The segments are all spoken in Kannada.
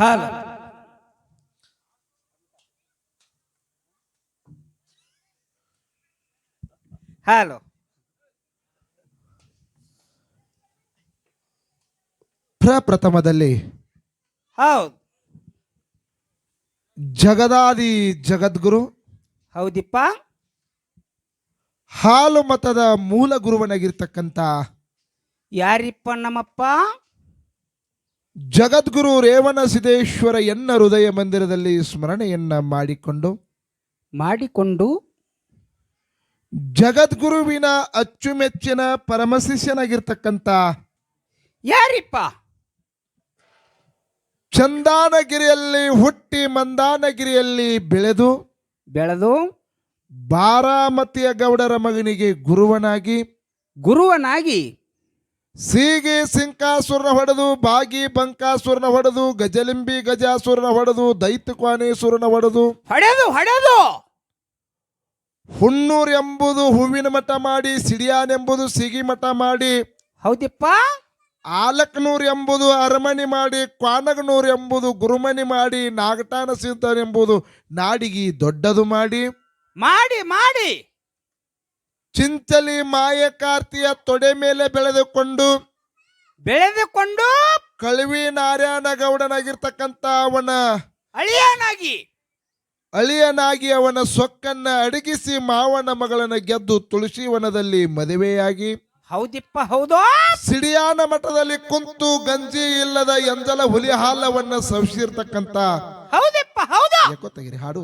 ಹಲೋ. ಹಲೋ. ಪ್ರಪ್ರಥಮದಲ್ಲಿ ಹೌದು. ಜಗದಾದಿ ಜಗದ್ಗುರು. ಹೌದಿಪ್ಪ. ಹಾಲು ಮತದ ಮೂಲ ಗುರುವನಾಗಿರ್ತಕ್ಕಂಥ ಯಾರಿಪ್ಪ ನಮ್ಮಪ್ಪ? ಜಗದ್ಗುರು ರೇವಣ ಸಿದ್ದೇಶ್ವರ ಎನ್ನ ಹೃದಯ ಮಂದಿರದಲ್ಲಿ ಸ್ಮರಣೆಯನ್ನ ಮಾಡಿಕೊಂಡು ಮಾಡಿಕೊಂಡು ಜಗದ್ಗುರುವಿನ ಅಚ್ಚುಮೆಚ್ಚಿನ ಪರಮಶಿಷ್ಯನಾಗಿರ್ತಕ್ಕಂಥ ಯಾರಿಪ್ಪ? ಚಂದಾನಗಿರಿಯಲ್ಲಿ ಹುಟ್ಟಿ ಮಂದಾನಗಿರಿಯಲ್ಲಿ ಬೆಳೆದು ಬೆಳೆದು ಬಾರಾಮತಿಯ ಗೌಡರ ಮಗನಿಗೆ ಗುರುವನಾಗಿ ಗುರುವನಾಗಿ ಸೀಗೆ ಸಿಂಕಾಸುರನ ಹೊಡೆದು ಬಾಗಿ ಬಂಕಾಸುರನ ಹೊಡೆದು ಗಜಲಿಂಬಿ ಗಜಾಸುರನ ಹೊಡೆದು ದೈತ್ಯಕ್ವಾನೇಶ್ವರನ ಹೊಡೆದು. ಹೊಡೆದು ಹೊಡೆದು! ಹುಣ್ಣೂರ್ ಎಂಬುದು ಹೂವಿನ ಮಠ ಮಾಡಿ ಸಿಡಿಯಾನ್ ಎಂಬುದು ಸಿಗಿ ಮಠ ಮಾಡಿ. ಹೌದಿಪ್ಪ? ಆಲಕ್ನೂರ್ ಎಂಬುದು ಅರಮನೆ ಮಾಡಿ ಕ್ವಾನಗನೂರ್ ಎಂಬುದು ಗುರುಮನಿ ಮಾಡಿ ನಾಗಟಾನ ಎಂಬುದು ನಾಡಿಗಿ ದೊಡ್ಡದು ಮಾಡಿ. ಮಾಡಿ ಮಾಡಿ! ಚಿಂಚಲಿ ಮಾಯಕಾರ್ತಿಯ ತೊಡೆ ಮೇಲೆ ಬೆಳೆದುಕೊಂಡು ಬೆಳೆದುಕೊಂಡು ಕಳುವಿ ನಾರಾಯಣ ಗೌಡನಾಗಿರ್ತಕ್ಕಂಥ ಅವನ ಅಳಿಯನಾಗಿ ಅಳಿಯನಾಗಿ ಅವನ ಸೊಕ್ಕನ್ನ ಅಡಗಿಸಿ ಮಾವನ ಮಗಳನ್ನ ಗೆದ್ದು ತುಳಸಿ ವನದಲ್ಲಿ ಮದುವೆಯಾಗಿ ಹೌದಿಪ್ಪ ಹೌದು? ಸಿಡಿಯಾನ ಮಠದಲ್ಲಿ ಕುಂತು ಗಂಜಿ ಇಲ್ಲದ ಎಂಜಲ ಹುಲಿ ಹಾಲವನ್ನ ಸವಿಸಿರ್ತಕ್ಕಂಥ ಹೌದಿಪ್ಪ ಹೌದು? ಯಾಕೋ ತೆಗಿರಿ ಹಾಡು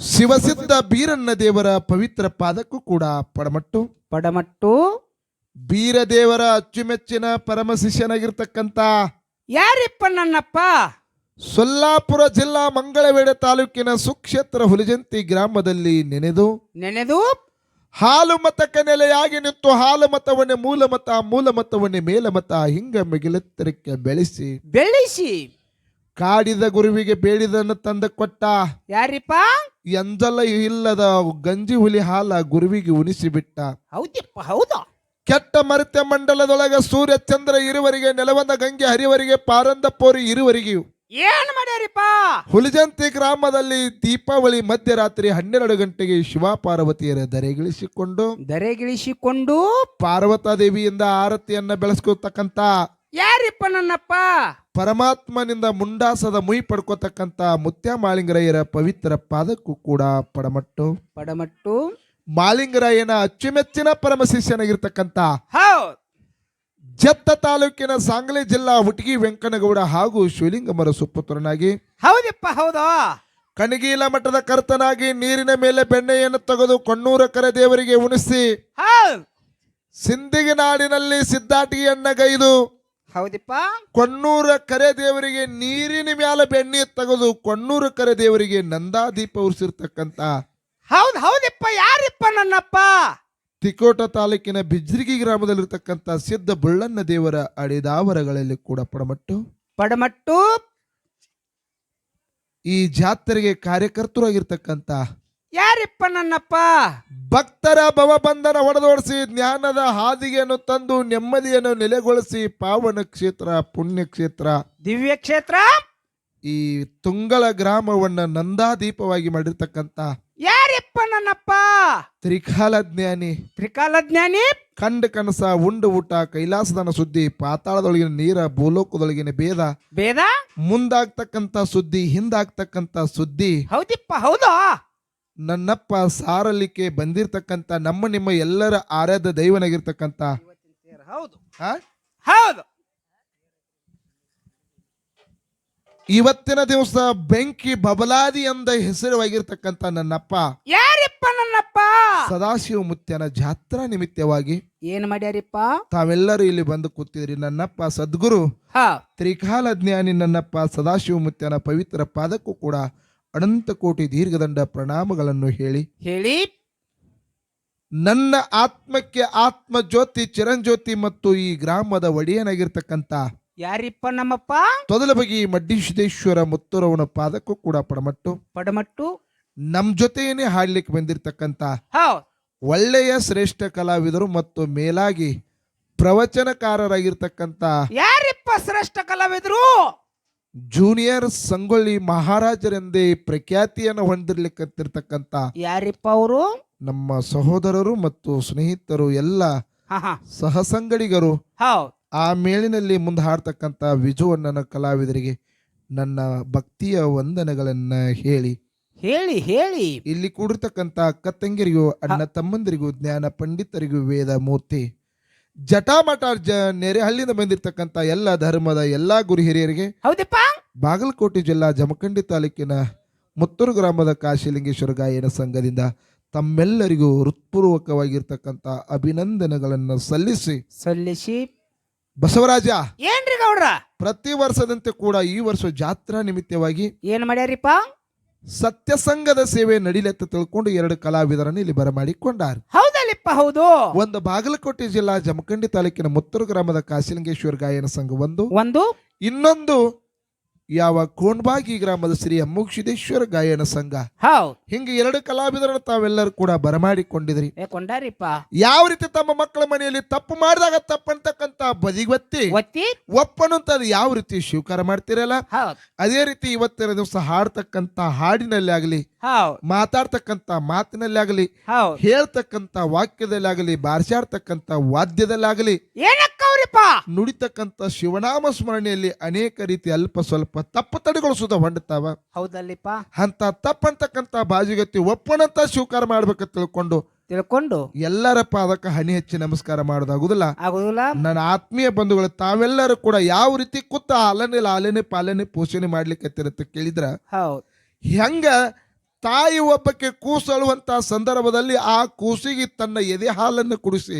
ಶಿವಸಿದ್ಧ ಬೀರಣ್ಣ ದೇವರ ಪವಿತ್ರ ಪಾದಕ್ಕೂ ಕೂಡ ಪಡಮಟ್ಟು. ಪಡಮಟ್ಟು. ಬೀರದೇವರ ಅಚ್ಚುಮೆಚ್ಚಿನ ಪರಮ ಶಿಷ್ಯನಾಗಿರ್ತಕ್ಕಂಥ ಯಾರಿಪ್ಪ ನನ್ನಪ್ಪ? ಸೊಲ್ಲಾಪುರ ಜಿಲ್ಲಾ ಮಂಗಳವೇಡ ತಾಲೂಕಿನ ಸುಕ್ಷೇತ್ರ ಹುಲಿಜಂತಿ ಗ್ರಾಮದಲ್ಲಿ ನೆನೆದು ನೆನೆದು ಹಾಲು ಮತಕ್ಕೆ ನೆಲೆಯಾಗಿ ನಿಂತು ಹಾಲು ಮತವನ್ನೇ ಮೂಲ ಮತ ಮೂಲ ಮತವನ್ನೇ ಮೇಲ ಮತ ಹಿಂಗ ಮಿಗಿಲೆತ್ತರಕ್ಕೆ ಬೆಳೆಸಿ ಬೆಳೆಸಿ. ಕಾಡಿದ ಗುರುವಿಗೆ ಬೇಡಿದನ್ನು ತಂದ ಕೊಟ್ಟ ಯಾರಿಪ್ಪ? ಎಂಜಲ ಇಲ್ಲದ ಗಂಜಿ ಹುಲಿ ಹಾಲ ಗುರುವಿಗೆ ಉಣಿಸಿ ಬಿಟ್ಟ ಹೌದಿಪ್ಪ ಹೌದಾ? ಕೆಟ್ಟ ಮರತ್ಯ ಮಂಡಲದೊಳಗ ಸೂರ್ಯ ಚಂದ್ರ ಇರುವರಿಗೆ ನೆಲವಂದ ಗಂಗೆ ಹರಿವರಿಗೆ ಪಾರಂದ ಪೋರಿ ಇರುವರಿಗೆಯೂ. ಏನ್ ಮಾಡ್ಯಾರಿಪ್ಪ? ಹುಲಿಜಂತಿ ಗ್ರಾಮದಲ್ಲಿ ದೀಪಾವಳಿ ಮಧ್ಯರಾತ್ರಿ ಹನ್ನೆರಡು ಗಂಟೆಗೆ ಶಿವ ಪಾರ್ವತಿಯರ ದರೆಗಿಳಿಸಿಕೊಂಡು ದರೆಗಿಳಿಸಿಕೊಂಡು ಪಾರ್ವತಾದೇವಿಯಿಂದ ಆರತಿಯನ್ನ ಬೆಳೆಸ್ಕೊತಕ್ಕಂತ ಯಾರಿಪ್ಪ ನನ್ನಪ್ಪ? ಪರಮಾತ್ಮನಿಂದ ಮುಂಡಾಸದ ಮುಯಿ ಪಡ್ಕೋತಕ್ಕಂತ ಮುತ್ಯ ಮಾಳಿಂಗರಾಯರ ಪವಿತ್ರ ಪಾದಕ್ಕೂ ಕೂಡ ಪಡಮಟ್ಟು. ಪಡಮಟ್ಟು. ಮಾಲಿಂಗರಾಯನ ಅಚ್ಚುಮೆಚ್ಚಿನ ಪರಮ ಶಿಷ್ಯನಾಗಿರ್ತಕ್ಕಂತ ಹೌದ್. ಜತ್ತ ತಾಲೂಕಿನ ಸಾಂಗ್ಲಿ ಜಿಲ್ಲಾ ಹುಟಗಿ ವೆಂಕನಗೌಡ ಹಾಗೂ ಶಿವಲಿಂಗಮರ ಸುಪುತ್ರನಾಗಿ ಹೌದಪ್ಪ ಹೌದು? ಕಣಗೀಲ ಮಠದ ಕರ್ತನಾಗಿ ನೀರಿನ ಮೇಲೆ ಬೆಣ್ಣೆಯನ್ನು ತೆಗೆದು ಕೊಣ್ಣೂರ ಕರೆ ದೇವರಿಗೆ ಉಣಿಸಿ ಸಿಂದಿಗೆ ನಾಡಿನಲ್ಲಿ ಸಿದ್ದಾಟಿಯನ್ನ ಗೈದು ಹೌದಿಪ್ಪ? ಕೊಣ್ಣೂರ ಕರೆ ದೇವರಿಗೆ ನೀರಿನ ಮ್ಯಾಲ ಬೆಣ್ಣೆ ತೆಗೆದು ಕೊಣ್ಣೂರ ಕರೆ ದೇವರಿಗೆ ನಂದಾದೀಪ ಉರಿಸಿರ್ತಕ್ಕಂತ ಹೌದ್ ಹೌದಿಪ್ಪ. ಯಾರಿಪ್ಪ ನನ್ನಪ್ಪ? ತಿಕೋಟ ತಾಲೂಕಿನ ಬಿಜ್ರಿಗಿ ಗ್ರಾಮದಲ್ಲಿರ್ತಕ್ಕಂಥ ಸಿದ್ಧ ಬುಳ್ಳಣ್ಣ ದೇವರ ಅಡಿದಾವರಗಳಲ್ಲಿ ಕೂಡ ಪಡಮಟ್ಟು. ಪಡಮಟ್ಟು. ಈ ಜಾತ್ರೆಗೆ ಕಾರ್ಯಕರ್ತರಾಗಿರ್ತಕ್ಕಂಥ ಯಾರಿಪ್ಪ ನನ್ನಪ್ಪ? ಭಕ್ತರ ಭವಬಂಧನ ಹೊಡೆದೋಡಿಸಿ ಜ್ಞಾನದ ಹಾದಿಗೆಯನ್ನು ತಂದು ನೆಮ್ಮದಿಯನ್ನು ನೆಲೆಗೊಳಿಸಿ ಪಾವನ ಕ್ಷೇತ್ರ ಪುಣ್ಯ ಕ್ಷೇತ್ರ. ದಿವ್ಯ ಕ್ಷೇತ್ರ? ಈ ತುಂಗಳ ಗ್ರಾಮವನ್ನ ನಂದಾದೀಪವಾಗಿ ಮಾಡಿರ್ತಕ್ಕಂತ ಯಾರಿಪ್ಪ ನನ್ನಪ್ಪ? ತ್ರಿಕಾಲ ಜ್ಞಾನಿ ತ್ರಿಕಾಲ ಜ್ಞಾನಿ ಕಂಡ ಕನಸ ಉಂಡು ಊಟ ಕೈಲಾಸದನ ಸುದ್ದಿ ಪಾತಾಳದೊಳಗಿನ ನೀರ ಭೂಲೋಕದೊಳಗಿನ ಭೇದ. ಭೇದ? ಮುಂದಾಗ್ತಕ್ಕಂತ ಸುದ್ದಿ ಹಿಂದಾಗ್ತಕ್ಕಂತ ಸುದ್ದಿ. ಹೌದಿಪ್ಪ ಹೌದು? ನನ್ನಪ್ಪ ಸಾರಲಿಕ್ಕೆ ಬಂದಿರತಕ್ಕಂಥ ನಮ್ಮ ನಿಮ್ಮ ಎಲ್ಲರ ಆರಾಧ ದೈವನಾಗಿರ್ತಕ್ಕಂಥ. ಹೌದು. ಇವತ್ತಿನ ದಿವಸ ಬೆಂಕಿ ಬಬಲಾದಿ ಎಂದ ಹೆಸರುವಾಗಿರ್ತಕ್ಕಂಥ ನನ್ನಪ್ಪ. ಯಾರಿಪ್ಪ ನನ್ನಪ್ಪ? ಸದಾಶಿವ ಮುತ್ಯನ ಜಾತ್ರಾ ನಿಮಿತ್ತವಾಗಿ ಏನ್ ಮಾಡ್ಯಾರಿಪ್ಪ? ತಾವೆಲ್ಲರೂ ಇಲ್ಲಿ ಬಂದು ಕೂತಿದ್ರಿ. ನನ್ನಪ್ಪ ಸದ್ಗುರು. ತ್ರಿಕಾಲ ಜ್ಞಾನಿ ನನ್ನಪ್ಪ ಸದಾಶಿವ ಮುತ್ಯನ ಪವಿತ್ರ ಪಾದಕ್ಕೂ ಕೂಡ ಅನಂತ ಕೋಟಿ ದೀರ್ಘದಂಡ ಪ್ರಣಾಮಗಳನ್ನು ಹೇಳಿ ಹೇಳಿ. ನನ್ನ ಆತ್ಮಕ್ಕೆ ಆತ್ಮ ಜ್ಯೋತಿ ಚಿರಂಜ್ಯೋತಿ ಮತ್ತು ಈ ಗ್ರಾಮದ ಒಡೆಯನಾಗಿರ್ತಕ್ಕಂತ ಯಾರಿಪ್ಪ ನಮ್ಮಪ್ಪ? ತೊದಲ ಬಗಿ ಮಡ್ಡಿಸಿದ್ದೇಶ್ವರ ಮುತ್ತುರವನ ಪಾದಕ್ಕೂ ಕೂಡ ಪಡಮಟ್ಟು. ಪಡಮಟ್ಟು. ನಮ್ ಜೊತೆಯೇ ಹಾಡ್ಲಿಕ್ಕೆ ಬಂದಿರತಕ್ಕಂತ ಒಳ್ಳೆಯ ಶ್ರೇಷ್ಠ ಕಲಾವಿದರು ಮತ್ತು ಮೇಲಾಗಿ ಪ್ರವಚನಕಾರರಾಗಿರ್ತಕ್ಕಂತ ಯಾರಿಪ್ಪ ಶ್ರೇಷ್ಠ ಕಲಾವಿದರು? ಜೂನಿಯರ್ ಸಂಗೊಳ್ಳಿ ಮಹಾರಾಜರೆಂದೇ ಪ್ರಖ್ಯಾತಿಯನ್ನು ಹೊಂದಿರ್ಲಿಕ್ಕಂತಿರ್ತಕ್ಕಂತ ಯಾರಿಪ್ಪ ಅವರು? ನಮ್ಮ ಸಹೋದರರು ಮತ್ತು ಸ್ನೇಹಿತರು ಎಲ್ಲ ಸಹಸಂಗಡಿಗರು ಆ ಮೇಳಿನಲ್ಲಿ ಮುಂದೆ ಹಾಡ್ತಕ್ಕಂತ ವಿಜುವಣ್ಣನ ಕಲಾವಿದರಿಗೆ ನನ್ನ ಭಕ್ತಿಯ ವಂದನೆಗಳನ್ನ ಹೇಳಿ. ಹೇಳಿ ಹೇಳಿ. ಇಲ್ಲಿ ಕೂಡಿರ್ತಕ್ಕಂತ ಅಕ್ಕ ತಂಗಿರಿಗೂ ಅಣ್ಣ ತಮ್ಮಂದಿರಿಗೂ ಜ್ಞಾನ ಪಂಡಿತರಿಗೂ ವೇದ ಮೂರ್ತಿ ಜಟಾಮಠ ಜ ನೆರೆಹಳ್ಳಿಯಿಂದ ಬಂದಿರತಕ್ಕಂತ ಎಲ್ಲ ಧರ್ಮದ ಎಲ್ಲಾ ಗುರು ಹಿರಿಯರಿಗೆ ಹೌದಪ್ಪ. ಬಾಗಲಕೋಟೆ ಜಿಲ್ಲಾ ಜಮಖಂಡಿ ತಾಲೂಕಿನ ಮುತ್ತೂರು ಗ್ರಾಮದ ಕಾಶಿಲಿಂಗೇಶ್ವರ ಗಾಯನ ಸಂಘದಿಂದ ತಮ್ಮೆಲ್ಲರಿಗೂ ಹೃತ್ಪೂರ್ವಕವಾಗಿರ್ತಕ್ಕಂಥ ಅಭಿನಂದನೆಗಳನ್ನು ಸಲ್ಲಿಸಿ. ಸಲ್ಲಿಸಿ. ಬಸವರಾಜ. ಏನ್ರಿ ಗೌಡ್ರ? ಪ್ರತಿ ವರ್ಷದಂತೆ ಕೂಡ ಈ ವರ್ಷ ಜಾತ್ರಾ ನಿಮಿತ್ತವಾಗಿ ಏನ್ ಮಾಡ್ಯಾರಿಪ್ಪ? ಸತ್ಯಸಂಗದ ಸೇವೆ ನಡಿಲೆತ್ತ ತಿಳ್ಕೊಂಡು ಎರಡು ಕಲಾವಿದರನ್ನು ಇಲ್ಲಿ ಬರಮಾಡಿಕೊಂಡಾರ. ಹೌದಲ್ಲಿಪ್ಪ ಹೌದು. ಒಂದು ಬಾಗಲಕೋಟೆ ಜಿಲ್ಲಾ ಜಮಖಂಡಿ ತಾಲೂಕಿನ ಮುತ್ತೂರು ಗ್ರಾಮದ ಕಾಶಿಲಿಂಗೇಶ್ವರ ಗಾಯನ ಸಂಘ ಒಂದು. ಒಂದು. ಇನ್ನೊಂದು ಯಾವ ಕೋಣ್ಬಾಗಿ ಗ್ರಾಮದ ಶ್ರೀ ಅಮ್ಮುಕ್ಷಿದೇಶ್ವರ ಗಾಯನ ಸಂಘ. ಹೌ ಹಿಂಗೆ ಎರಡು ಕಲಾವಿದರನ್ನು ತಾವೆಲ್ಲರೂ ಕೂಡ ಬರಮಾಡಿಕೊಂಡಿದ್ರಿ. ಏ ಕೊಂಡಾರಿಪ್ಪ. ಯಾವ ರೀತಿ ತಮ್ಮ ಮಕ್ಕಳ ಮನೆಯಲ್ಲಿ ತಪ್ಪು ಮಾಡಿದಾಗ ತಪ್ಪಂತಕ್ಕಂತ ಬದಿಗೊತ್ತಿ ಒತ್ತಿ ಅದು ಯಾವ ರೀತಿ ಸ್ವೀಕಾರ ಮಾಡ್ತಿರಲ್ಲ? ಹೌದ್. ಅದೇ ರೀತಿ ಇವತ್ತಿನ ದಿವಸ ಹಾಡ್ತಕ್ಕಂತ ಹಾಡಿನಲ್ಲಿ ಆಗಲಿ ಮಾತಾಡ್ತಕ್ಕಂತ ಮಾತಿನಲ್ಲಿ ಆಗಲಿ ಹೇಳ್ತಕ್ಕಂತ ವಾಕ್ಯದಲ್ಲಿ ಆಗಲಿ ಬಾರಿಸಾಡ್ತಕ್ಕಂತ ವಾದ್ಯದಲ್ಲಾಗಲಿ ಏನಕ್ಕವ್ರಿಪ್ಪ ನುಡಿತಕ್ಕಂತ ಶಿವನಾಮ ಸ್ಮರಣೆಯಲ್ಲಿ ಅನೇಕ ರೀತಿ ಅಲ್ಪ ಸ್ವಲ್ಪ ತಪ್ಪು ತಡೆಗಳು ಸುದ ಹೊಂಡುತ್ತಾವ ಹೌದಲ್ಲಿಪ್ಪ. ಅಂತ ತಪ್ಪಂತಕ್ಕಂತ ಬಾಜಿಗತಿ ಒಪ್ಪನಂತ ಸ್ವೀಕಾರ ಮಾಡ್ಬೇಕಂತ ತಿಳ್ಕೊಂಡು ತಿಳ್ಕೊಂಡು? ಎಲ್ಲರ ಪಾದಕ್ಕೆ ಹನಿ ಹಚ್ಚಿ ನಮಸ್ಕಾರ ಮಾಡೋದಾಗುದಿಲ್ಲ. ಆಗುದಿಲ್ಲ. ನನ್ನ ಆತ್ಮೀಯ ಬಂಧುಗಳು ತಾವೆಲ್ಲರೂ ಕೂಡ ಯಾವ ರೀತಿ ಕೂತ ಆಲನೆ ಲಾಲನೆ ಪಾಲನೆ ಪೋಷಣೆ ಮಾಡ್ಲಿಕ್ಕೆ ಕೇಳಿದ್ರ ಹೌದು ಹೆಂಗ ತಾಯಿ ಒಬ್ಬಕ್ಕೆ ಕೂಸು ಅಳುವಂತ ಸಂದರ್ಭದಲ್ಲಿ ಆ ಕೂಸಿಗೆ ತನ್ನ ಎದೆ ಹಾಲನ್ನು ಕುಡಿಸಿ.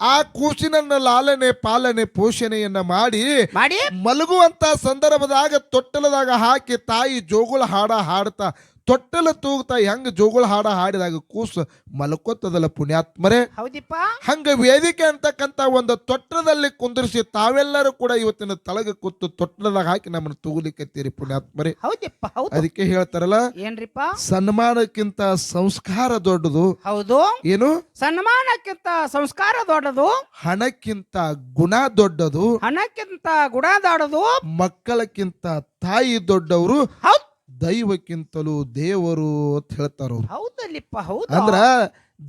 ಆ ಕೂಸಿನನ್ನ ಲಾಲನೆ ಪಾಲನೆ ಪೋಷಣೆಯನ್ನ ಮಾಡಿ ಮಾಡಿ. ಮಲಗುವಂತ ಸಂದರ್ಭದಾಗ ತೊಟ್ಟಲದಾಗ ಹಾಕಿ ತಾಯಿ ಜೋಗುಳ ಹಾಡ ಹಾಡ್ತಾ ತೊಟ್ಟಲ ತೂಗ್ತಾ ಹೆಂಗ ಜೋಗುಳ ಹಾಡ ಹಾಡಿದಾಗ ಕೂಸು ಮಲ್ಕೋತದಲ್ಲ ಪುಣ್ಯಾತ್ಮರೇ? ಹೌದಿಪ್ಪ. ಹಂಗ ವೇದಿಕೆ ಅಂತಕ್ಕಂತ ಒಂದು ತೊಟ್ಟದಲ್ಲಿ ಕುಂದಿರಿಸಿ ತಾವೆಲ್ಲರೂ ಕೂಡ ಇವತ್ತಿನ ತಳಗ ಕೂತು ತೊಟ್ಟದಾಗ ಹಾಕಿ ನಮ್ಮನ್ನ ತೂಗಲಿಕ್ಕತ್ತೀರಿ ಪುಣ್ಯಾತ್ಮರೇ. ಹೌದಿಪ್ಪ ಹೌದು. ಅದಕ್ಕೆ ಹೇಳ್ತಾರಲ್ಲ ಏನ್ರಿಪ್ಪ? ಸನ್ಮಾನಕ್ಕಿಂತ ಸಂಸ್ಕಾರ ದೊಡ್ಡದು. ಹೌದು. ಏನು? ಸನ್ಮಾನಕ್ಕಿಂತ ಸಂಸ್ಕಾರ ದೊಡ್ಡದು. ಹಣಕ್ಕಿಂತ ಗುಣ ದೊಡ್ಡದು. ಹಣಕ್ಕಿಂತ ಗುಣ ದೊಡ್ಡದು. ಮಕ್ಕಳಕ್ಕಿಂತ ತಾಯಿ ದೊಡ್ಡವರು. ಹೌದ್. ದೈವಕ್ಕಿಂತಲೂ ದೇವರು ಅಂತ ಹೇಳ್ತಾರೋ? ಹೌದಲ್ಲಿಪ್ಪ ಹೌದು. ಅಂದ್ರ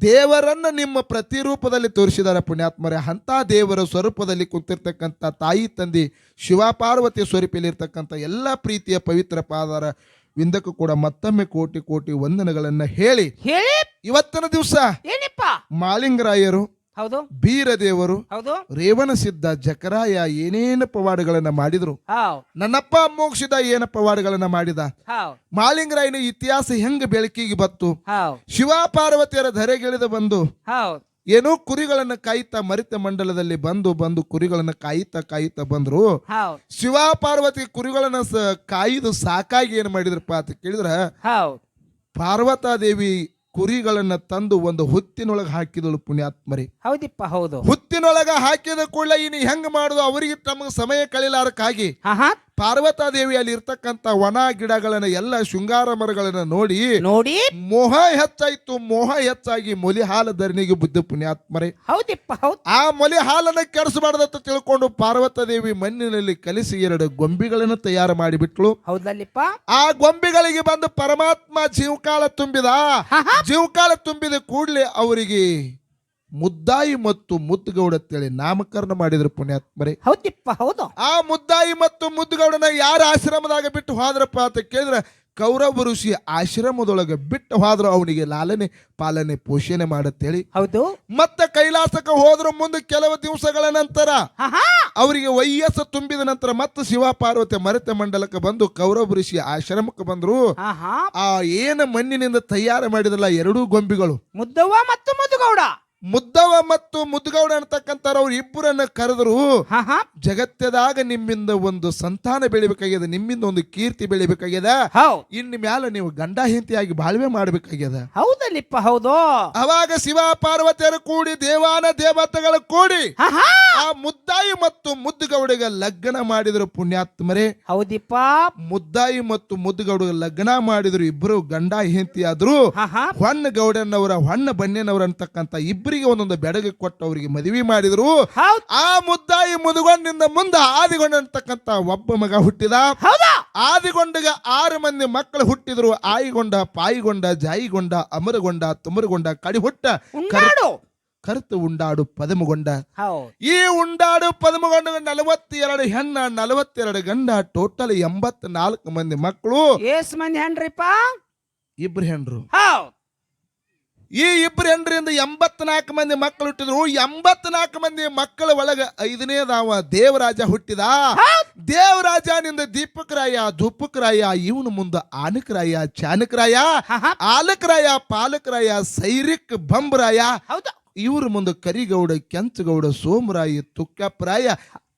ದೇವರನ್ನ ನಿಮ್ಮ ಪ್ರತಿರೂಪದಲ್ಲಿ ತೋರಿಸಿದಾರೆ ಪುಣ್ಯಾತ್ಮರೇ. ಅಂತ ದೇವರ ಸ್ವರೂಪದಲ್ಲಿ ಕುಂತಿರ್ತಕ್ಕಂಥ ತಾಯಿ ತಂದೆ ಶಿವ ಪಾರ್ವತಿ ಸ್ವರೂಪದಲ್ಲಿ ಇರ್ತಕ್ಕಂಥ ಎಲ್ಲ ಪ್ರೀತಿಯ ಪವಿತ್ರ ಪಾದರ ವಿಂದಕ್ಕೂ ಕೂಡ ಮತ್ತೊಮ್ಮೆ ಕೋಟಿ ಕೋಟಿ ವಂದನೆಗಳನ್ನ ಹೇಳಿ ಹೇಳಿ. ಇವತ್ತಿನ ದಿವಸ ಏನಿಪ್ಪ? ಮಾಳಿಂಗರಾಯರು ಹೌದು. ಬೀರದೇವರು ಹೌದು. ರೇವಣ ಸಿದ್ಧ ಜಕರಾಯ ಏನೇನ ಪವಾಡಗಳನ್ನ ಮಾಡಿದ್ರು? ನನ್ನಪ್ಪ ಮೋಕ್ಷದ ಏನ ಪವಾಡಗಳನ್ನ ಮಾಡಿದ? ಮಾಲಿಂಗರಾಯನ ಮಾಳಿಂಗರಾಯನ ಇತಿಹಾಸ ಹೆಂಗ ಬೆಳಕಿಗೆ ಬತ್ತು ಶಿವ ಪಾರ್ವತಿಯರ ಧರೆಗಿಳಿದು ಬಂದು? ಏನೋ ಕುರಿಗಳನ್ನ ಕಾಯ್ತಾ ಮರಿತ ಮಂಡಲದಲ್ಲಿ ಬಂದು ಬಂದು ಕುರಿಗಳನ್ನ ಕಾಯ್ತಾ ಕಾಯ್ತಾ ಬಂದ್ರು? ಶಿವ ಪಾರ್ವತಿ ಕುರಿಗಳನ್ನ ಕಾಯ್ದು ಸಾಕಾಗಿ ಏನ್ ಮಾಡಿದ್ರಪ್ಪ ಅಂತ ಕೇಳಿದ್ರ? ಪಾರ್ವತಾ ಪಾರ್ವತಾದೇವಿ ಕುರಿಗಳನ್ನ ತಂದು ಒಂದು ಹುತ್ತಿನೊಳಗೆ ಹಾಕಿದಳು ಪುಣ್ಯಾತ್ಮರಿ. ಹೌದಿಪ್ಪ ಹೌದು. ಹುತ್ತಿನೊಳಗ ಹಾಕಿದ ಕೂಡಲೇ ಇನ್ನು ಹೆಂಗ್ ಮಾಡುದು ಅವರಿಗೆ ತಮಗೆ ಸಮಯ ಕಳಿಲಾರಕ್ಕಾಗಿ ಪಾರ್ವತಾ ದೇವಿ ಪಾರ್ವತಾದೇವಿ ಅಲ್ಲಿ ಇರ್ತಕ್ಕಂತ ವನ ಗಿಡಗಳನ್ನ ಎಲ್ಲ ಶೃಂಗಾರ ಮರಗಳನ್ನ ನೋಡಿ ನೋಡಿ. ಮೋಹ ಹೆಚ್ಚಾಯ್ತು. ಮೋಹ ಹೆಚ್ಚಾಗಿ ಮೊಲಿ ಹಾಲ ಧರಣಿಗೆ ಬುದ್ಧ ಪುಣ್ಯಾತ್ಮರೇ. ಹೌದಿಪ್ಪ ಹೌದು. ಆ ಮೊಲಿ ಹಾಲನ್ನ ಕೆಡಿಸಬಾರ್ದಂತ ತಿಳ್ಕೊಂಡು ಪಾರ್ವತಾದೇವಿ ಮಣ್ಣಿನಲ್ಲಿ ಕಲಿಸಿ ಎರಡು ಗೊಂಬಿಗಳನ್ನು ತಯಾರು ಮಾಡಿಬಿಟ್ಲು ಹೌದಲ್ಲಿಪ್ಪ. ಆ ಗೊಂಬಿಗಳಿಗೆ ಬಂದು ಪರಮಾತ್ಮ ಜೀವಕಾಲ ತುಂಬಿದ. ಜೀವಕಾಲ ತುಂಬಿದ ಕೂಡಲೇ ಅವರಿಗೆ ಮುದ್ದಾಯಿ ಮತ್ತು ಮುದ್ದುಗೌಡ ಅಂತೇಳಿ ನಾಮಕರಣ ಮಾಡಿದ್ರು ಪುಣ್ಯಾತ್ಮರೇ ಹೌದಿಪ್ಪ ಹೌದು. ಆ ಮುದ್ದಾಯಿ ಮತ್ತು ಮುದ್ದುಗೌಡನ ಯಾರ ಆಶ್ರಮದಾಗ ಬಿಟ್ಟು ಹೋದ್ರಪ್ಪ ಅಂತ ಕೇಳಿದ್ರೆ ಕೌರವ ಋಷಿ ಆಶ್ರಮದೊಳಗೆ ಬಿಟ್ಟು ಹೋದ್ರು ಅವನಿಗೆ ಲಾಲನೆ ಪಾಲನೆ ಪೋಷಣೆ ಮಾಡತ್ತೇಳಿ ಹೌದು. ಮತ್ತೆ ಕೈಲಾಸಕ್ಕೆ ಹೋದ್ರ ಮುಂದೆ ಕೆಲವು ದಿವಸಗಳ ನಂತರ ಅವರಿಗೆ ವಯಸ್ಸು ತುಂಬಿದ ನಂತರ ಮತ್ತೆ ಶಿವ ಪಾರ್ವತಿ ಮರೆತ ಮಂಡಲಕ್ಕೆ ಬಂದು ಕೌರವ ಋಷಿ ಆಶ್ರಮಕ್ಕೆ ಬಂದ್ರು. ಆ ಏನ ಮಣ್ಣಿನಿಂದ ತಯಾರು ಮಾಡಿದಲ್ಲ ಎರಡೂ ಗೊಂಬಿಗಳು. ಮುದ್ದವ್ವ ಮತ್ತು ಮುದ್ದುಗೌಡ. ಮುದ್ದವ ಮತ್ತು ಮುದ್ದುಗೌಡ ಅಂತಕ್ಕಂಥವ್ರು ಇಬ್ಬರನ್ನ ಕರೆದ್ರು ಜಗತ್ತದಾಗ ನಿಮ್ಮಿಂದ ಒಂದು ಸಂತಾನ ಬೆಳಿಬೇಕಾಗ್ಯದ ನಿಮ್ಮಿಂದ ಒಂದು ಕೀರ್ತಿ ಬೆಳಿಬೇಕಾಗ್ಯದ. ಇನ್ ಇನ್ನು ಮ್ಯಾಲ ನೀವು ಗಂಡ ಹೆಂಡತಿಯಾಗಿ ಬಾಳ್ವೆ ಮಾಡ್ಬೇಕಾಗ್ಯದ. ಹೌದಲ್ಲಿಪ್ಪ ಹೌದು. ಅವಾಗ ಶಿವ ಪಾರ್ವತಿಯರು ಕೂಡಿ ದೇವಾನ ದೇವತೆಗಳು ಕೂಡಿ ಆ ಮುದ್ದಾಯಿ ಮತ್ತು ಮುದ್ದುಗೌಡಿಗೆ ಲಗ್ನ ಮಾಡಿದ್ರು ಪುಣ್ಯಾತ್ಮರೇ. ಹೌದಿಪ್ಪ. ಮುದ್ದಾಯಿ ಮತ್ತು ಮುದ್ದುಗೌಡಿಗೆ ಲಗ್ನ ಮಾಡಿದ್ರು ಇಬ್ರು ಗಂಡ ಹೆಂಡತಿ ಆದ್ರು ಹೊಣ್ಣ ಗೌಡನವರ ಹೊಣ್ಣ ಬನ್ನೇನವರ ಅಂತಕ್ಕಂತ ಇಬ್ಬರಿಗೆ ಒಂದೊಂದು ಬೆಡಗೆ ಕೊಟ್ಟು ಅವರಿಗೆ ಮದುವೆ ಮಾಡಿದ್ರು. ಆ ಮುದ್ದಾಯಿ ಮುದುಗೊಂಡಿಂದ ಮುಂದೆ ಆದಿಗೊಂಡ ಅಂತಕ್ಕಂತ ಒಬ್ಬ ಮಗ ಹುಟ್ಟಿದ. ಆದಿಗೊಂಡಗ ಆರು ಮಂದಿ ಮಕ್ಕಳು ಹುಟ್ಟಿದ್ರು. ಆಯಿಗೊಂಡ ಪಾಯಿಗೊಂಡ ಜಾಯಿಗೊಂಡ ಅಮರಗೊಂಡ ತುಮರುಗೊಂಡ ಕಡಿಹುಟ್ಟ ಹುಟ್ಟ ಕರುತು ಉಂಡಾಡು ಪದಮಗೊಂಡ. ಈ ಉಂಡಾಡು ಪದಮಗೊಂಡ ನಲವತ್ತೆರಡು ಹೆಣ್ಣ ನಲವತ್ತೆರಡು ಗಂಡ ಟೋಟಲ್ ಎಂಬತ್ ನಾಲ್ಕು ಮಂದಿ ಮಕ್ಕಳು. ಏಸ್ ಮಂದಿ ಹೆಣ್ರಿಪ್ಪ? ಇಬ್ರು ಹೆಣ್ರು. ಹೌದ್. ಈ ಇಬ್ಬರು ಹೆಂಡ್ರಿಂದ ಎಂಬತ್ನಾಲ್ಕು ಮಂದಿ ಮಕ್ಕಳು ಹುಟ್ಟಿದ್ರು. ಎಂಬತ್ನಾಲ್ಕು ಮಂದಿ ಮಕ್ಕಳ ಒಳಗ ಐದನೇದಾವ ದೇವರಾಜ ಹುಟ್ಟಿದ. ದೇವರಾಜನಿಂದ ದೀಪಕರಾಯ ಧೂಪಕರಾಯ ಇವನು ಮುಂದೆ ಆನಕರಾಯ ಚಾನಕರಾಯ ಆಲಕರಾಯ ಪಾಲಕರಾಯ ಸೈರಿಕ್ ಬಂಬರಾಯ ಹೌದಾ. ಇವ್ರ ಮುಂದೆ ಕರಿಗೌಡ ಕೆಂಚಗೌಡ ಸೋಮರಾಯ ತುಕ್ಕಪ್ಪರಾಯ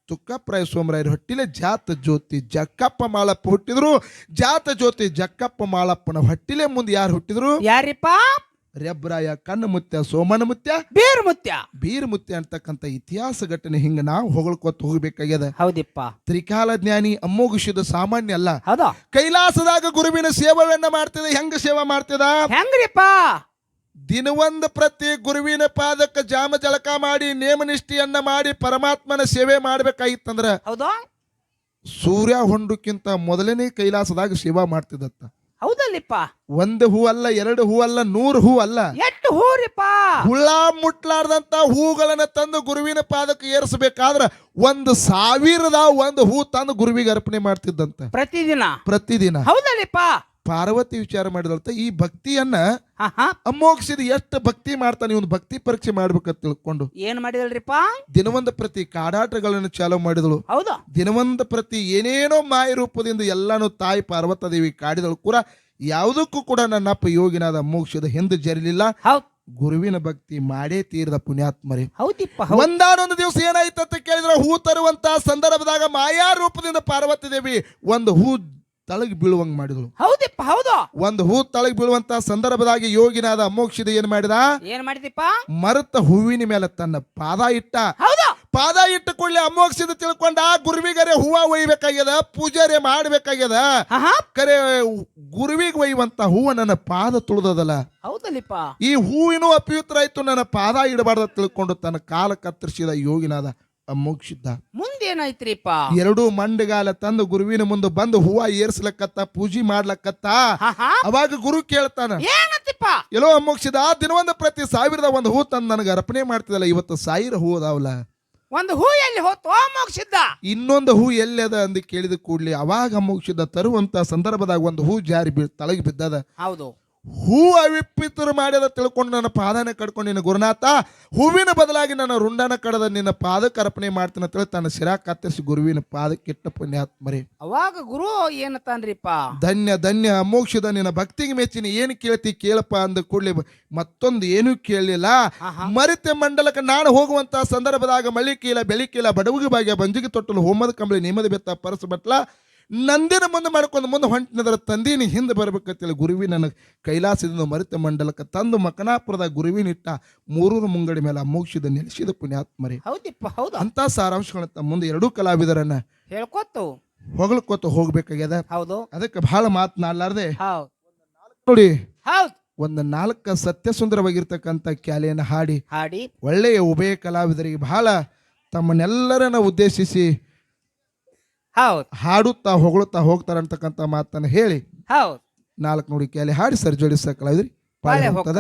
ತುಕ್ಕಪ್ಪರಾಯ ಸೋಮರಾಯರ ಹೊಟ್ಟಿಲೆ ಜಾತ ಜ್ಯೋತಿ ಜಕ್ಕಪ್ಪ ಮಾಳಪ್ಪ ಹುಟ್ಟಿದ್ರು. ಜಾತ ಜ್ಯೋತಿ ಜಕ್ಕಪ್ಪ ಮಾಳಪ್ಪನ ಹೊಟ್ಟಿಲೆ ಮುಂದೆ ಯಾರು ಹುಟ್ಟಿದ್ರು? ಯಾರಿಪ್ಪ? ರೆಬ್ರಾಯ ಕಣ್ಣು ಮುತ್ಯ ಸೋಮನ ಮುತ್ಯ ಬೀರ್ ಮುತ್ಯ ಬೀರ್ ಮುತ್ಯ ಅಂತಕ್ಕಂಥ ಇತಿಹಾಸ ಘಟನೆ ಹಿಂಗ ನಾವು ಹೊಗಳ್ಕೊತ ಹೋಗ್ಬೇಕಾಗ್ಯದ. ಹೌದಿಪ್ಪ. ತ್ರಿಕಾಲ ಜ್ಞಾನಿ ಅಮ್ಮೋಗಿಸಿದ ಸಾಮಾನ್ಯ ಅಲ್ಲ. ಹೌದಾ. ಕೈಲಾಸದಾಗ ಗುರುವಿನ ಸೇವವನ್ನ ಮಾಡ್ತಿದ ಹೆಂಗ ಸೇವಾ ಮಾಡ್ತಿದ? ಹೆಂಗ್ರಿಪ್ಪ? ದಿನವೊಂದು ಪ್ರತಿ ಗುರುವಿನ ಪಾದಕ್ಕೆ ಜಾಮ ಜಳಕ ಮಾಡಿ ನೇಮನಿಷ್ಠಿಯನ್ನ ಮಾಡಿ ಪರಮಾತ್ಮನ ಸೇವೆ ಮಾಡ್ಬೇಕಾಗಿತ್ತಂದ್ರ ಹೌದಾ. ಸೂರ್ಯ ಹೊಂಡಕ್ಕಿಂತ ಮೊದಲನೇ ಕೈಲಾಸದಾಗ ಸೇವಾ ಮಾಡ್ತಿದತ್ತ. ಹೌದಲ್ಲಿಪ್ಪ. ಒಂದು ಹೂ ಅಲ್ಲ ಎರಡು ಹೂ ಅಲ್ಲ ನೂರು ಹೂ ಅಲ್ಲ. ಎಷ್ಟು ಹೂರಿಪ್ಪ. ಹುಳ ಮುಟ್ಲಾರ್ದಂತ ಹೂಗಳನ್ನ ತಂದು ಗುರುವಿನ ಪಾದಕ್ಕೆ ಏರಿಸಬೇಕಾದ್ರ ಒಂದು ಸಾವಿರದ ಒಂದು ಹೂ ತಂದು ಗುರುವಿಗೆ ಅರ್ಪಣೆ ಮಾಡ್ತಿದ್ದಂತೆ. ಪ್ರತಿದಿನ. ಪ್ರತಿದಿನ. ಹೌದಲ್ಲಿಪ್ಪ. ಪಾರ್ವತಿ ವಿಚಾರ ಮಾಡಿದಳಂತ ಈ ಭಕ್ತಿಯನ್ನ ಹಾ ಎಷ್ಟು ಭಕ್ತಿ ಮಾಡ್ತಾನೆ ಒಂದು ಭಕ್ತಿ ಪರೀಕ್ಷೆ ಮಾಡ್ಬೇಕಂತ ತಿಳ್ಕೊಂಡು. ಏನ್ ಮಾಡಿದಳ್ರಿಪ್ಪ ದಿನವಂದ ಪ್ರತಿ ಕಾಡಾಟಗಳನ್ನು ಚಾಲೂ ಮಾಡಿದಳು. ಹೌದಾ. ದಿನವಂದ ಪ್ರತಿ ಏನೇನೋ ಮಾಯ ರೂಪದಿಂದ ಎಲ್ಲಾನು ತಾಯಿ ಪಾರ್ವತ ದೇವಿ ಕಾಡಿದಳು ಕೂಡ ಯಾವುದಕ್ಕೂ ಕೂಡ ನನ್ನ ಅಪ್ಪ ಯೋಗಿನಾದ ಮೋಕ್ಷದ ಹಿಂದೆ ಜರಿಲಿಲ್ಲ. ಗುರುವಿನ ಭಕ್ತಿ ಮಾಡೇ ತೀರದ ಪುಣ್ಯಾತ್ಮರಿ. ಹೌದಿಪ್ಪ ಹೌದ್. ಒಂದಾನೊಂದು ದಿವಸ ಏನಾಯ್ತು ಅಂತ ಕೇಳಿದ್ರೆ ಹೂ ತರುವಂತ ಸಂದರ್ಭದಾಗ ಮಾಯಾ ರೂಪದಿಂದ ಪಾರ್ವತಿ ದೇವಿ ಒಂದು ಹೂ ತಳಗ್ ಬೀಳುವಂಗ್ ಮಾಡಿದಳು. ಹೌದಪ್ಪ ಹೌದು. ಒಂದು ಹೂ ತಳಗ್ ಬೀಳುವಂತ ಸಂದರ್ಭದಾಗ ಯೋಗಿನಾದ ಅಮೋಕ್ಷಿದ ಏನ್ ಮಾಡಿದ? ಏನ್ ಮಾಡಿದಿಪ್ಪ ಮರತ ಹೂವಿನ ಮೇಲೆ ತನ್ನ ಪಾದ ಇಟ್ಟ. ಹೌದು. ಪಾದ ಇಟ್ಟ ಕೂಡಲೇ ಅಮೋಕ್ಷಿದ ತಿಳ್ಕೊಂಡ ಗುರುವಿಗರೆ ಹೂವ ಒಯ್ಬೇಕಾಗ್ಯದ ಪೂಜಾರಿ ಮಾಡ್ಬೇಕಾಗ್ಯದ. ಕರೆ ಗುರುವಿಗ್ ಒಯ್ಯುವಂತ ಹೂವ ನನ್ನ ಪಾದ ತುಳಿದದಲ್ಲ. ಹೌದಲ್ಲಿಪ್ಪ. ಈ ಹೂವಿನೂ ಅಪವಿತ್ರ ಆಯ್ತು ನನ್ನ ಪಾದ ಇಡಬಾರ್ದ ತಿಳ್ಕೊಂಡು ತನ್ನ ಕಾಲ ಕತ್ತರಿಸಿದ ಯೋಗಿನಾದ ಅಮೋಕ್ಷಿದ್ದ ಮುಂದೇನಾಯ್ತ್ರಿಪ್ಪ? ಎರಡು ಮಂಡಗಾಲ ತಂದು ಗುರುವಿನ ಮುಂದೆ ಬಂದು ಹೂವ ಏರ್ಸ್ಲಕ್ಕತ್ತ ಪೂಜೆ ಹಾ ಅವಾಗ ಗುರು ಕೇಳ್ತಾನ ಏನತ್ತಿಪ್ಪ? ಎಲ್ಲೋ ಅಮೋಕ್ಷಿದ ದಿನವೊಂದು ಪ್ರತಿ ಸಾವಿರದ ಒಂದು ಹೂ ತಂದು ನನಗೆ ಅರ್ಪಣೆ ಮಾಡ್ತಿದಲ್ಲ ಇವತ್ತು ಸಾವಿರ ಹೂ ಅದಾವಲ್ಲ. ಒಂದು ಹೂ ಎಲ್ಲಿ ಹೋತು? ಮುಗಿಸಿದ್ದ ಇನ್ನೊಂದು ಹೂ ಎಲ್ಲದ ಅಂದು ಕೇಳಿದ ಕೂಡ್ಲಿ ಅವಾಗ ಅಮೋಕ್ಷಿದ ತರುವಂತ ಸಂದರ್ಭದಾಗ ಒಂದು ಹೂ ಜಾರಿ ಬೀಳ್ ತಳಗಿ ಬಿದ್ದದ. ಹೌದು. ಹೂ ಅವಿಪ್ಪಿತರು ಮಾಡ್ಯದ ತಿಳ್ಕೊಂಡು ನನ್ನ ಪಾದನ ಕಡ್ಕೊಂಡು ನಿನ್ನ ಗುರುನಾಥ ಹೂವಿನ ಬದಲಾಗಿ ನನ್ನ ರುಂಡನ ಕಡದ ನಿನ್ನ ಪಾದಕ್ಕೆ ಅರ್ಪಣೆ ಮಾಡ್ತೀನಿ ಅಂತೇಳಿ ತನ್ನ ಶಿರಾ ಕತ್ತರಿಸಿ ಗುರುವಿನ ಪಾದಕ್ಕಿಟ್ಟ ಪುಣ್ಯಾತ್ಮರಿ. ಅವಾಗ ಗುರು ಏನತ್ತಾನ್ರಿಪ್ಪ ಧನ್ಯ ಧನ್ಯ ಅಮೋಕ್ಷದ ನಿನ್ನ ಭಕ್ತಿಗೆ ಮೆಚ್ಚಿನ. ಏನು ಕೇಳ್ತಿ ಕೇಳಪ್ಪ ಅಂದ ಕೂಡಲೇ ಮತ್ತೊಂದು ಏನೂ ಕೇಳಲಿಲ್ಲ. ಮರಿತೆ ಮಂಡಲಕ್ಕೆ ನಾನು ಹೋಗುವಂತ ಸಂದರ್ಭದಾಗ ಮಳಿಕೀಲ ಬೆಳಿಕೀಲ ಬಡವಿಗೆ ಭಾಗ್ಯ ಬಂಜಿಗೆ ತೊಟ್ಟಲು ಹೋಮದ ಕಂಬಳಿ ನೇಮದ ಬೆತ್ತ ಪರಸು ಬಟ್ಲ ನಂದಿನ ಮುಂದೆ ಮಾಡ್ಕೊಂಡು ಮುಂದೆ ಹೊಂಟಿನದ್ರ ತಂದಿನಿ ಹಿಂದೆ ಬರ್ಬೇಕಂತೇಳಿ ಗುರುವಿ ನನಗೆ ಕೈಲಾಸದಿಂದ ಮರಿತ ಮಂಡಲಕ್ಕೆ ತಂದು ಮಕನಾಪುರದ ಗುರುವಿನಿಟ್ಟ ಮೂರೂರು ಮುಂಗಡಿ ಮೇಲೆ ಮೋಕ್ಷದ ನೆಲೆಸಿದ ಪುಣ್ಯಾತ್ಮರಿ. ಹೌದಿಪ್ಪ ಹೌದು. ಅಂತ ಸಾರಾಂಶಗಳಂತ ಮುಂದೆ ಎರಡೂ ಕಲಾವಿದರನ್ನ ಹೇಳ್ಕೊತು ಹೊಗಳಕೋತ ಹೋಗ್ಬೇಕಾಗ್ಯದ? ಹೌದು. ಅದಕ್ಕೆ ಬಹಳ ಮಾತನಾಡ್ಲಾರ್ದೆ ನೋಡಿ ಹೌದು. ಒಂದು ಸತ್ಯ ಸುಂದರವಾಗಿರ್ತಕ್ಕಂಥ ಕ್ಯಾಲೆಯನ್ನು ಹಾಡಿ. ಹಾಡಿ. ಒಳ್ಳೆಯ ಉಭಯ ಕಲಾವಿದರಿಗೆ ಬಹಳ ತಮ್ಮನ್ನೆಲ್ಲರನ್ನ ಉದ್ದೇಶಿಸಿ ಹೌದ್. ಹಾಡುತ್ತಾ ಹೊಗಳುತ್ತಾ ಹೋಗ್ತಾರೆ ಅಂತಕ್ಕಂಥ ಮಾತನ್ನು ಹೇಳಿ ಹೌದು. ನಾಲ್ಕು ನೋಡಿ ಕೇಳಿ ಹಾಡಿ ಸರ್ಜೋಡಿಸ ಕಲಾವಿದ್ರಿ ಪಾಳೆ ಬಾಳೆ ಹೋಗ್ತದ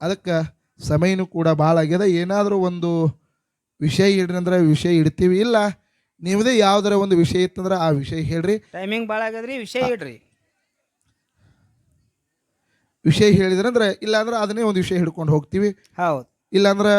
ಅದಕ್ಕೆ ಸಮಯನೂ ಕೂಡ ಭಾಳ ಆಗ್ಯದ. ಏನಾದರೂ ಒಂದು ವಿಷಯ ಇಡ್ರಿ ಅಂದ್ರೆ ವಿಷಯ ಇಡ್ತೀವಿ. ಇಲ್ಲ ನಿಮ್ಮದೇ ಯಾವ್ದಾರ ಒಂದು ವಿಷಯ ಇತ್ತಂದ್ರೆ ಆ ವಿಷಯ ಹೇಳ್ರಿ. ಟೈಮಿಂಗ್ ಭಾಳ ಆಗದ್ರಿ ವಿಷಯ ಇಡ್ರಿ. ವಿಷಯ ಹೇಳಿದ್ರಂದ್ರೆ ಇಲ್ಲಾಂದ್ರೆ ಅದನ್ನೇ ಒಂದು ವಿಷಯ ಹಿಡ್ಕೊಂಡು ಹೋಗ್ತೀವಿ. ಹೌದು. ಇಲ್ಲಾಂದ್ರೆ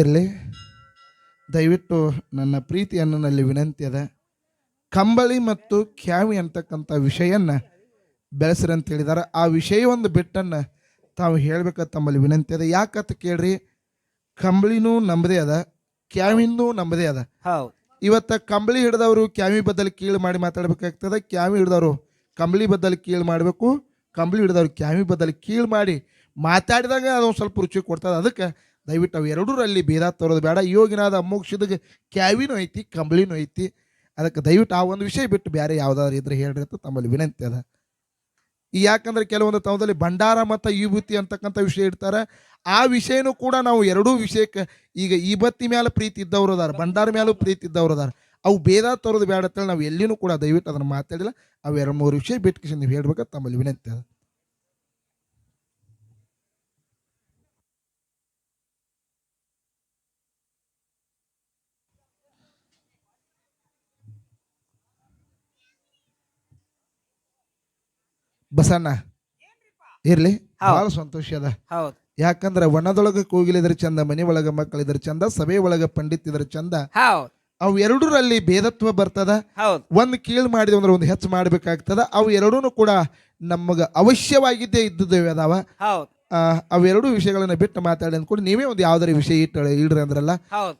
ಇರಲಿ. ದಯವಿಟ್ಟು ನನ್ನ ಪ್ರೀತಿಯನ್ನು ನಲ್ಲಿ ವಿನಂತಿ ಅದ. ಕಂಬಳಿ ಮತ್ತು ಖ್ಯಾವಿ ಅಂತಕ್ಕಂಥ ವಿಷಯನ್ನ ಬೆಳೆಸ್ರಿ ಅಂತ ಹೇಳಿದ್ದಾರೆ ಆ ವಿಷಯವೊಂದು ಬಿಟ್ಟನ್ನು ತಾವು ಹೇಳ್ಬೇಕಂತ ತಮ್ಮಲ್ಲಿ ವಿನಂತಿ ಅದ. ಯಾಕಂತ ಕೇಳ್ರಿ ಕಂಬಳಿನೂ ನಂಬದೇ ಅದ ಕ್ಯಾವಿನೂ ನಂಬದೇ ಅದ. ಇವತ್ತ ಕಂಬಳಿ ಹಿಡಿದವರು ಕ್ಯಾವಿ ಬದಲು ಕೀಳು ಮಾಡಿ ಮಾತಾಡ್ಬೇಕಾಗ್ತದೆ. ಕ್ಯಾವಿ ಹಿಡಿದವರು ಕಂಬಳಿ ಬದಲು ಕೀಳು ಮಾಡಬೇಕು. ಕಂಬಳಿ ಹಿಡಿದವರು ಕ್ಯಾವಿ ಬದಲು ಕೀಳು ಮಾಡಿ ಮಾತಾಡಿದಾಗ ಅದೊಂದು ಸ್ವಲ್ಪ ರುಚಿ ಕೊಡ್ತದೆ. ಅದಕ್ಕೆ ದಯವಿಟ್ಟು ಅವು ಎರಡರಲ್ಲಿ ಭೇದ ತರೋದು ಬೇಡ. ಯೋಗಿನಾದ ಅಮೋಕ್ಷದ ಕ್ಯಾವಿನೂ ಐತಿ, ಕಂಬಳಿನೂ ಐತಿ. ಅದಕ್ಕೆ ದಯವಿಟ್ಟು ಆ ಒಂದು ವಿಷಯ ಬಿಟ್ಟು ಬೇರೆ ಯಾವುದಾದ್ರು ಇದ್ರೆ ಹೇಳ್ರಿ ಅಂತ ತಮ್ಮಲ್ಲಿ ವಿನಂತಿ ಅದ. ಈ ಯಾಕಂದ್ರೆ ಕೆಲವೊಂದು ತವದಲ್ಲಿ ಭಂಡಾರ ಮತ್ತು ವಿಭೂತಿ ಅಂತಕ್ಕಂಥ ವಿಷಯ ಇಡ್ತಾರೆ. ಆ ವಿಷಯನೂ ಕೂಡ ನಾವು ಎರಡೂ ವಿಷಯಕ್ಕೆ ಈಗ ಈ ಬತ್ತಿ ಮೇಲೆ ಪ್ರೀತಿ ಇದ್ದವ್ರು ಅದಾರ, ಭಂಡಾರ ಮ್ಯಾಲೂ ಪ್ರೀತಿ ಇದ್ದವ್ರು ಅದಾರ. ಅವು ಭೇದ ತರೋದು ಬೇಡ ಅಂತೇಳಿ ನಾವು ಎಲ್ಲಿನೂ ಕೂಡ ದಯವಿಟ್ಟು ಅದನ್ನು ಮಾತಾಡಿಲ್ಲ. ಅವು ಎರಡು ಮೂರು ವಿಷಯ ಬಿಟ್ಟು ನೀವು ಹೇಳ್ಬೇಕಂತ ತಮ್ಮಲ್ಲಿ ವಿನಂತಿ ಅದ. ಬಸಣ್ಣ. ಇರ್ಲಿ ಬಹಳ ಸಂತೋಷ ಅದ. ಹೌದು. ಯಾಕಂದ್ರೆ ವನದೊಳಗ ಕೋಗಿಲಿದ್ರ ಚಂದ ಮನೆ ಒಳಗ ಮಕ್ಕಳಿದ್ರ ಚಂದ ಸಭೆ ಒಳಗ ಪಂಡಿತ್ ಇದ್ರ ಚಂದ. ಹೌದು. ಅವು ಎರಡರಲ್ಲಿ ಭೇದತ್ವ ಬರ್ತದ. ಒಂದ್ ಕೀಳು ಮಾಡಿದ್ವಿ ಅಂದ್ರೆ ಒಂದು ಹೆಚ್ಚು ಮಾಡ್ಬೇಕಾಗ್ತದ. ಅವು ಎರಡೂನು ಕೂಡ ನಮಗ ಅವಶ್ಯವಾಗಿದ್ದೇ ಇದ್ದದ್ದೇವೆ ಅದಾವ. ಹೌದು. ಅವೆರಡೂ ವಿಷಯಗಳನ್ನ ಬಿಟ್ಟು ಮಾತಾಡಿ ಅಂದ್ಕೊಂಡು ನೀವೇ ಒಂದು ಯಾವ್ದಾರ ವಿಷಯ ಇಟ್ಟು ಇಡ್ರಿ ಅಂದ್ರಲ್ಲ?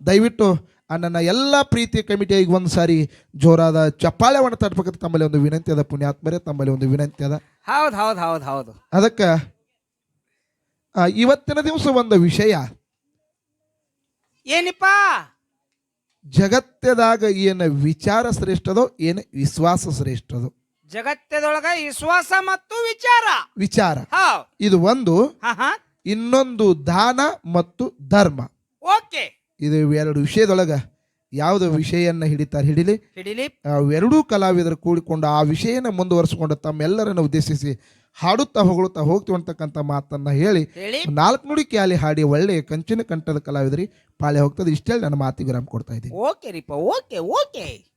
ದಯವಿಟ್ಟು ಆ ನನ್ನ ಎಲ್ಲ ಪ್ರೀತಿ ಕಮಿಟಿಯಾಗಿ ಒಂದು ಸಾರಿ ಜೋರಾದ ಚಪ್ಪಾಳೆವನ್ನು ತಟ್ಬೇಕಂತ ತಮ್ಮಲ್ಲಿ ಒಂದು ವಿನಂತಿ ಅದ ಪುಣ್ಯಾತ್ಮರೇ ತಮ್ಮಲ್ಲಿ ಒಂದು ವಿನಂತಿ ಅದ. ಹೌದು ಹೌದು ಹೌದು ಹೌದು. ಅದಕ್ಕೆ ಇವತ್ತಿನ ದಿವಸ ಒಂದು ವಿಷಯ. ಏನಿಪ್ಪ? ಜಗತ್ತದಾಗ ಏನು ವಿಚಾರ ಶ್ರೇಷ್ಠದೋ ಏನು ವಿಶ್ವಾಸ ಶ್ರೇಷ್ಠದೋ. ಜಗತ್ತದೊಳಗ ವಿಶ್ವಾಸ ಮತ್ತು ವಿಚಾರ. ವಿಚಾರ. ಇದು ಒಂದು ಹಾ ಹಾ. ಇನ್ನೊಂದು ದಾನ ಮತ್ತು ಧರ್ಮ. ಓಕೆ. ಇದು ಎರಡು ವಿಷಯದೊಳಗ ಯಾವುದು ವಿಷಯನ್ನ ಹಿಡಿತಾರೆ ಹಿಡಿಲಿ? ಹಿಡಿಲಿ. ಎರಡೂ ಕಲಾವಿದರು ಕೂಡಿಕೊಂಡು ಆ ವಿಷಯನ ಮುಂದುವರಿಸಿಕೊಂಡು ತಮ್ಮೆಲ್ಲರನ್ನು ಉದ್ದೇಶಿಸಿ ಹಾಡುತ್ತಾ ಹೊಗಳುತ್ತಾ ಹೋಗ್ತೀವಿ ಅಂತಕ್ಕಂಥ ಮಾತನ್ನ ಹೇಳಿ ಹೇಳಿ. ನಾಲ್ಕು ನುಡಿ ಕ್ಯಾಲಿ ಹಾಡಿ ಒಳ್ಳೆಯ ಕಂಚಿನ ಕಂಠದ ಕಲಾವಿದರಿ ಪಾಳೆ ಹೋಗ್ತದೆ. ಇಷ್ಟೇ ನನ್ನ ಮಾತಿಗೆ ವಿರಾಮ ಕೊಡ್ತಾ ಇದ್ದೀನಿ. ಓಕೆ ರೀಪ ಓಕೆ ಓಕೆ.